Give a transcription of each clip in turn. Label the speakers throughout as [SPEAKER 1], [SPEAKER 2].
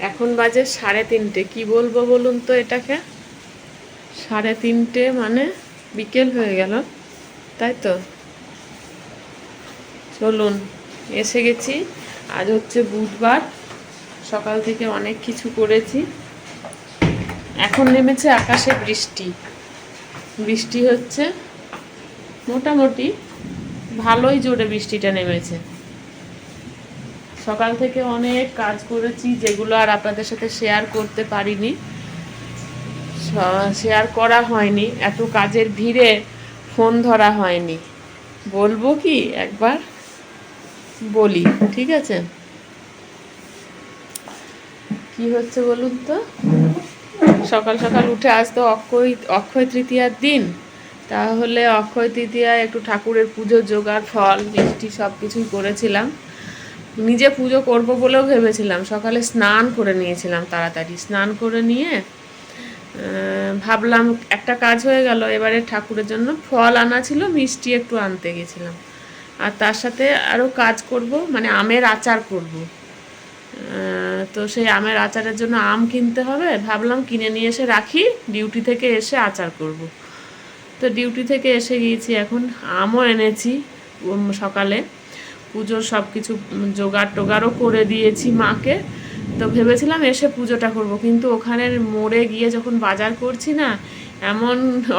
[SPEAKER 1] এখন বাজে সাড়ে তিনটে। কি বলব বলুন তো এটাকে? সাড়ে তিনটে মানে বিকেল হয়ে গেল, তাই তো? চলুন, এসে গেছি। আজ হচ্ছে বুধবার, সকাল থেকে অনেক কিছু করেছি। এখন নেমেছে আকাশে বৃষ্টি। বৃষ্টি হচ্ছে মোটামুটি ভালোই জোরে বৃষ্টিটা নেমেছে। সকাল থেকে অনেক কাজ করেছি যেগুলো আর আপনাদের সাথে শেয়ার করতে পারিনি। শেয়ার করা হয়নি। এত কাজের ভিড়ে ফোন ধরা হয়নি। বলব কি? একবার বলি, ঠিক আছে? কি হচ্ছে বলুন তো? সকাল সকাল উঠে আজ তো অক্ষয় অক্ষয় তৃতীয়ার দিন। তাহলে অক্ষয় তৃতীয়ায় একটু ঠাকুরের পুজো জোগাড়, ফল, মিষ্টি সব কিছুই করেছিলাম। নিজে পুজো করব বলেও ভেবেছিলাম। সকালে স্নান করে নিয়েছিলাম তাড়াতাড়ি। স্নান করে নিয়ে ভাবলাম একটা কাজ হয়ে গেল। এবারে ঠাকুরের জন্য ফল আনা ছিল, মিষ্টি একটু আনতে গেছিলাম। আর তার সাথে আরও কাজ করব মানে আমের আচার করব। তো সেই আমের আচারের জন্য আম কিনতে হবে। ভাবলাম কিনে নিয়ে এসে রাখি, ডিউটি থেকে এসে আচার করব। তো ডিউটি থেকে এসে গিয়েছি, এখন আমও এনেছি সকালে। পুজোর সব কিছু জোগাড় টোগাড়ও করে দিয়েছি মাকে। তো ভেবেছিলাম এসে পুজোটা করব, কিন্তু ওখানে মোড়ে গিয়ে যখন বাজার করছি না, এমন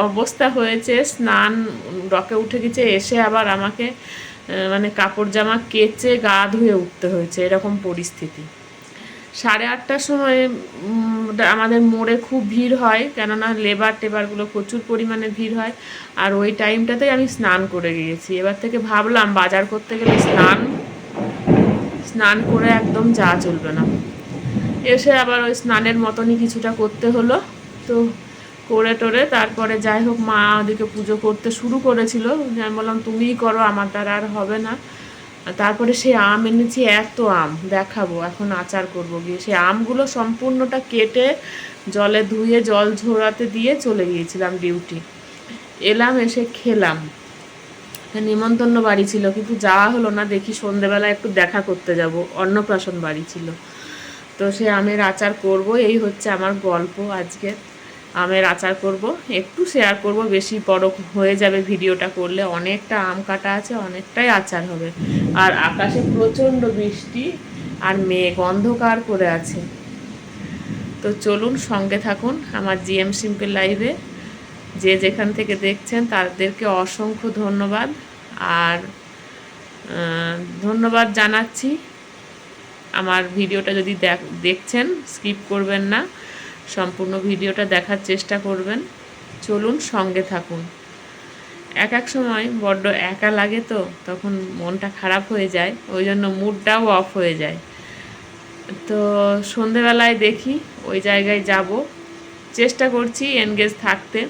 [SPEAKER 1] অবস্থা হয়েছে, স্নান ডকে উঠে গেছে, এসে আবার আমাকে মানে কাপড় জামা কেচে গা ধুয়ে উঠতে হয়েছে, এরকম পরিস্থিতি। সাড়ে আটটার সময় আমাদের মোড়ে খুব ভিড় হয়, কেননা লেবার টেবারগুলো প্রচুর পরিমাণে ভিড় হয়। আর ওই টাইমটাতেই আমি স্নান করে গিয়েছি। এবার থেকে ভাবলাম বাজার করতে গেলে স্নান স্নান করে একদম যা চলবে না। এসে আবার ওই স্নানের মতনই কিছুটা করতে হলো। তো করে টোরে তারপরে যাই হোক মা ওদিকে পুজো করতে শুরু করেছিল। আমি বললাম, তুমিই করো, আমার দ্বারা আর হবে না। তারপরে সেই আম এনেছি, এত আম। দেখাবো, এখন আচার করব গিয়ে। সেই আমগুলো সম্পূর্ণটা কেটে জলে ধুয়ে, জল ঝোড়াতে দিয়ে চলে গিয়েছিলাম ডিউটি। এলাম, এসে খেলাম। নিমন্তন্ন বাড়ি ছিল, কিন্তু যাওয়া হলো না। দেখি সন্ধেবেলা একটু দেখা করতে যাব। অন্নপ্রাশন বাড়ি ছিল। তো সে আমের আচার করব, এই হচ্ছে আমার গল্প আজকে আমের আচার করব, একটু শেয়ার করব, বেশি বড় হয়ে যাবে ভিডিওটা করলে অনেকটা আম কাটা আছে, অনেকটাই আচার হবে। আর আকাশে প্রচণ্ড বৃষ্টি আর মেঘ অন্ধকার করে আছে। তো চলুন সঙ্গে থাকুন আমার জিএম সিম্পল লাইভে। যে যেখান থেকে দেখছেন তাদেরকে অসংখ্য ধন্যবাদ। আর ধন্যবাদ জানাচ্ছি। আমার ভিডিওটা যদি দেখছেন স্কিপ করবেন না। সম্পূর্ণ ভিডিওটা দেখার চেষ্টা করবেন। চলুন সঙ্গে থাকুন। এক এক সময় বড্ড একা লাগে তো, তখন মনটা খারাপ হয়ে যায়, ওই জন্য মুডটাও অফ হয়ে যায়। তো সন্ধেবেলায় দেখি ওই জায়গায় যাব। চেষ্টা করছি এনগেজ থাকতে।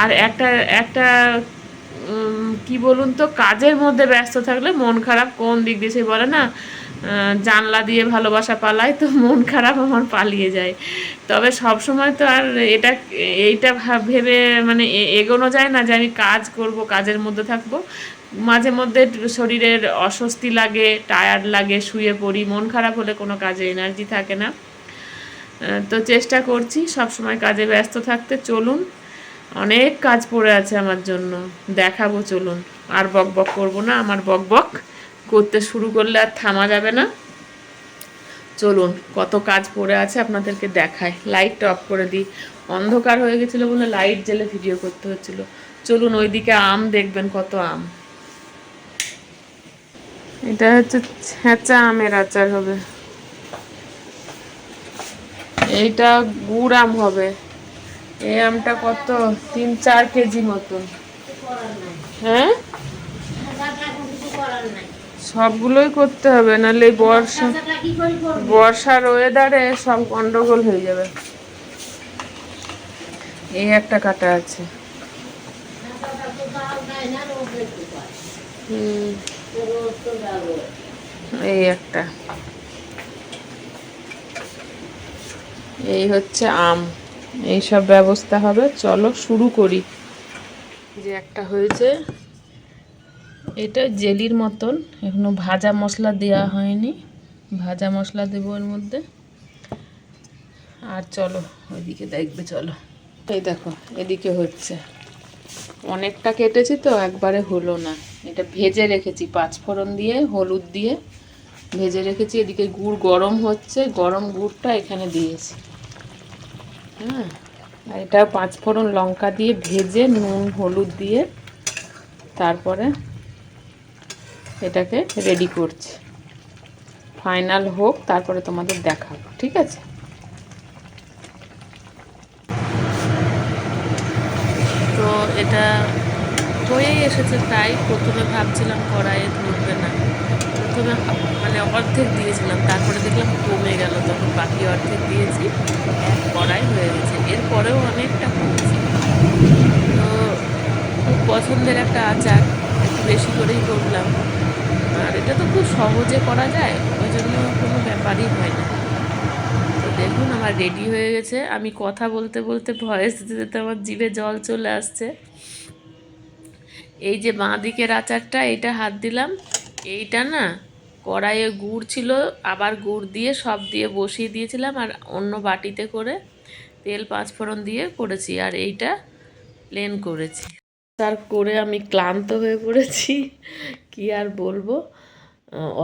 [SPEAKER 1] আর একটা একটা কি বলুন তো, কাজের মধ্যে ব্যস্ত থাকলে মন খারাপ কোন দিক দিয়ে সে বলে না জানলা দিয়ে ভালোবাসা পালায় তো মন খারাপ আমার পালিয়ে যায়। তবে সব সময় তো আর এটা, এইটা ভেবে মানে এগোনো যায় না যে আমি কাজ করব, কাজের মধ্যে থাকব। মাঝে মধ্যে শরীরের অস্বস্তি লাগে টায়ার্ড লাগে, শুয়ে পড়ি, মন খারাপ হলে কোনো কাজে এনার্জি থাকে না। তো চেষ্টা করছি সব সময় কাজে ব্যস্ত থাকতে। চলুন, অনেক কাজ পড়ে আছে আমার জন্য। দেখাবো, চলুন। আর বক বক করব না, আমার বক বক। করতে শুরু করলে আর থামা যাবে না। চলুন কত কাজ পড়ে আছে আপনাদেরকে দেখায় লাইটটা অফ করে দিই। অন্ধকার হয়ে গেছিল বলে লাইট জেলে ভিডিও করতে হচ্ছিল। চলুন ওইদিকে আম দেখবেন কত আম। এটা হচ্ছে ছেঁচা আমের আচার হবে। এইটা গুড় আম হবে। এই আমটা কত? তিন চার কেজি মতন। হ্যাঁ? সবগুলোই করতে হবে নাহলে বর্ষা বর্ষার ওয়েদারে সব গন্ডগোল হয়ে যাবে। এই একটা কাটা আছে। এই একটা। এই হচ্ছে আম। এই সব ব্যবস্থা হবে। চলো শুরু করি। যে একটা হয়েছে এটা জেলির মতন, এখনও ভাজা মশলা দেওয়া হয়নি। ভাজা মশলা দেবো এর মধ্যে। আর চলো, ওইদিকে দেখবে, চলো। এই দেখো, এদিকে হচ্ছে। অনেকটা কেটেছি তো, একবারে হলো না। এটা ভেজে রেখেছি পাঁচ ফোড়ন দিয়ে, হলুদ দিয়ে ভেজে রেখেছি। এদিকে গুড় গরম হচ্ছে, গরম গুড়টা এখানে দিয়েছি। হ্যাঁ আর এটা পাঁচ ফোড়ন লঙ্কা দিয়ে ভেজে, নুন, হলুদ দিয়ে তারপরে এটাকে রেডি করছি। ফাইনাল হোক, তারপরে তোমাদের দেখাবো, ঠিক আছে? তো এটা হয়েই এসেছে তাই, প্রথমে ভাবছিলাম কড়াইয়ে ধরবে না। প্রথমে মানে অর্ধেক দিয়েছিলাম, তারপরে দেখলাম কমে গেল, তখন বাকি অর্ধেক দিয়েছি, এক কড়াই হয়ে গেছে। এরপরেও অনেকটা কমেছে। তো খুব পছন্দের একটা আচার, একটু বেশি করেই করলাম। আর এটা তো খুব সহজে করা যায়, ওই জন্য কোনো ব্যাপারই হয় না। তো দেখুন, আমার রেডি হয়ে গেছে। আমি কথা বলতে বলতে ভয়েস দিতে দিতে আমার জিভে জল চলে আসছে। এই যে বাঁ দিকের আচারটা, এইটা হাত দিলাম। এইটা না, কড়াইয়ে গুড় ছিল, আবার গুড় দিয়ে সব দিয়ে বসিয়ে দিয়েছিলাম আর অন্য বাটিতে করে তেল, পাঁচফোড়ন দিয়ে করেছি। আর এইটা প্লেন করেছি। তার করে আমি ক্লান্ত হয়ে পড়েছি। কি আর বলব?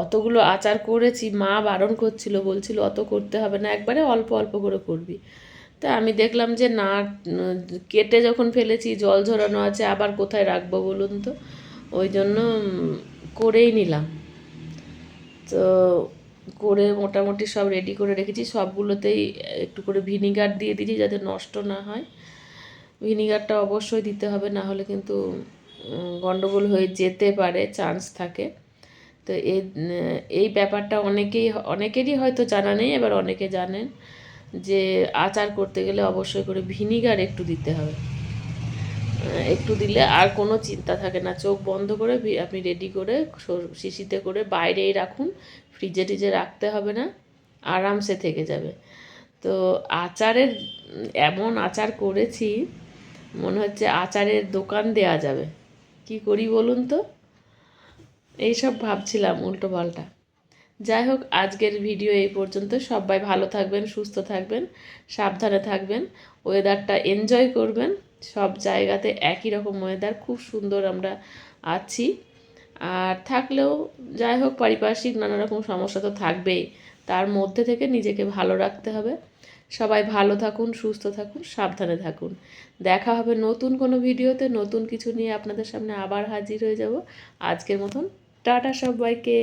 [SPEAKER 1] অতগুলো আচার করেছি, মা বারণ করছিল, বলছিল অত করতে হবে না, একবারে অল্প অল্প করে করবি। তা আমি দেখলাম যে না, কেটে যখন ফেলেছি, জল ঝরানো আছে, আবার কোথায় রাখব বলুন তো? ওই জন্য করেই নিলাম। তো করে মোটামুটি সব রেডি করে রেখেছি, সবগুলোতেই একটু করে ভিনিগার দিয়ে দিয়েছি যাতে নষ্ট না হয়। ভিনিগারটা অবশ্যই দিতে হবে না হলে কিন্তু উম, গন্ডগোল হয়ে যেতে পারে চান্স থাকে। তো এই এই ব্যাপারটা অনেকেই অনেকেরই হয়তো জানা নেই এবার অনেকে জানেন যে আচার করতে গেলে অবশ্যই করে ভিনিগার একটু দিতে হবে। একটু দিলে আর কোনো চিন্তা থাকে না চোখ বন্ধ করে আপনি রেডি করে শিশিতে করে বাইরেই রাখুন ফ্রিজে টিজে রাখতে হবে না আরামসে থেকে যাবে। তো আচারের এমন আচার করেছি মনে হচ্ছে আচারের দোকান দেয়া যাবে। কি করি বলুন তো? এইসব ভাবছিলাম উল্টো পাল্টা। যাই হোক, আজকের ভিডিও এই পর্যন্ত। সবাই ভালো থাকবেন, সুস্থ থাকবেন, সাবধানে থাকবেন ওয়েদারটা এনজয় করবেন। সব জায়গাতে একই রকম ওয়েদার খুব সুন্দর আমরা আছি। আর থাকলেও যাই হোক, পারিপার্শ্বিক নানা রকম সমস্যা তো থাকবেই। তার মধ্যে থেকে নিজেকে ভালো রাখতে হবে। সবাই ভালো থাকুন, সুস্থ থাকুন, সাবধানে থাকুন। দেখা হবে নতুন কোনো ভিডিওতে, নতুন কিছু নিয়ে আপনাদের সামনে আবার হাজির হয়ে যাব। আজকের মতন, টাটা সবাইকে।